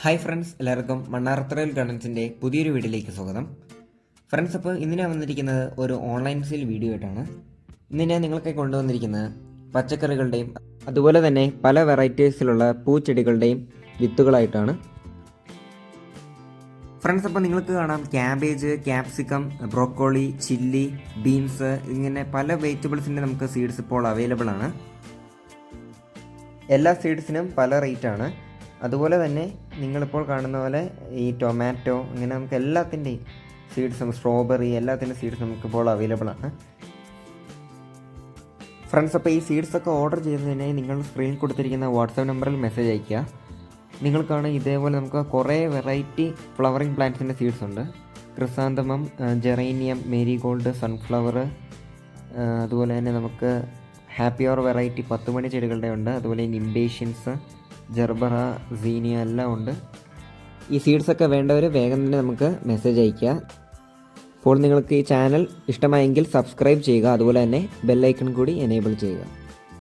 Hi friends എല്ലാവർക്കും മണ്ണാർത്തറയിൽ ഗാർഡൻസിന്റെ പുതിയൊരു വീഡിയോയിലേക്ക് സ്വാഗതം. ഫ്രണ്ട്സ് അപ്പോൾ ഇന്ന് ഞാൻ വന്നിരിക്കുന്നത് ഒരു ഓൺലൈൻ സെയിൽ വീഡിയോ ആയിട്ടാണ്. ഇന്ന് ഞാൻ നിങ്ങൾക്ക് കൊണ്ടുവന്നിരിക്കുന്നത് പച്ചക്കറികളുടെയും അതുപോലെ തന്നെ പല വെറൈറ്റീസിലുള്ള പൂച്ചെടികളുടെയും വിത്തുകളായിട്ടാണ്. ഫ്രണ്ട്സ് അപ്പോൾ നിങ്ങൾക്ക് കാണാം cabbage capsicum broccoli chilli beans ഇങ്ങനെ പല വെജിറ്റബിൾസിന്റെ നമുക്ക് സീഡ്സ് ഇപ്പോൾ അവൈലബിൾ ആണ്. എല്ലാ സീഡ്സിനും പല റേറ്റാണ് ആണ്. അതുപോലെ തന്നെ നിങ്ങളിപ്പോൾ കാണുന്ന പോലെ ഈ ടൊമാറ്റോ ഇങ്ങനെ നമുക്ക് എല്ലാത്തിന്റെയും സീഡ്സും സ്ട്രോബെറി എല്ലാത്തിന്റെ സീഡ്സ് നമുക്കിപ്പോൾ അവൈലബിൾ ആണ്. ഫ്രണ്ട്സ് അപ്പോൾ ഈ സീഡ്സ് ഒക്കെ ഓർഡർ ചെയ്യുന്നതിനായി നിങ്ങൾ സ്ക്രീനിൽ കൊടുത്തിരിക്കുന്ന വാട്സാപ്പ് നമ്പറിൽ മെസ്സേജ് അയയ്ക്കുക. നിങ്ങൾക്കാണ് ഇതേപോലെ നമുക്ക് കുറേ വെറൈറ്റി ഫ്ലവറിങ് പ്ലാന്റ്സിന്റെ സീഡ്സ് ഉണ്ട്. ക്രിസാന്തമം ജെറേനിയം മേരിഗോൾഡ് സൺഫ്ലവർ അതുപോലെ തന്നെ നമുക്ക് ഹാപ്പി ഓർ വെറൈറ്റി പത്ത് മണി ചെടികളുടെ ഉണ്ട്. അതുപോലെ നിംബേഷ്യൻസ് ജെർബറ സീനിയ എല്ലാം ഉണ്ട്. ഈ സീഡ്സ് ഒക്കെ വേണ്ടവർ വേഗം തന്നെ നമുക്ക് മെസ്സേജ് അയയ്ക്കുക. അപ്പോൾ നിങ്ങൾക്ക് ഈ ചാനൽ ഇഷ്ടമായെങ്കിൽ സബ്സ്ക്രൈബ് ചെയ്യുക. അതുപോലെ തന്നെ ബെല്ലൈക്കൺ കൂടി എനേബിൾ ചെയ്യുക.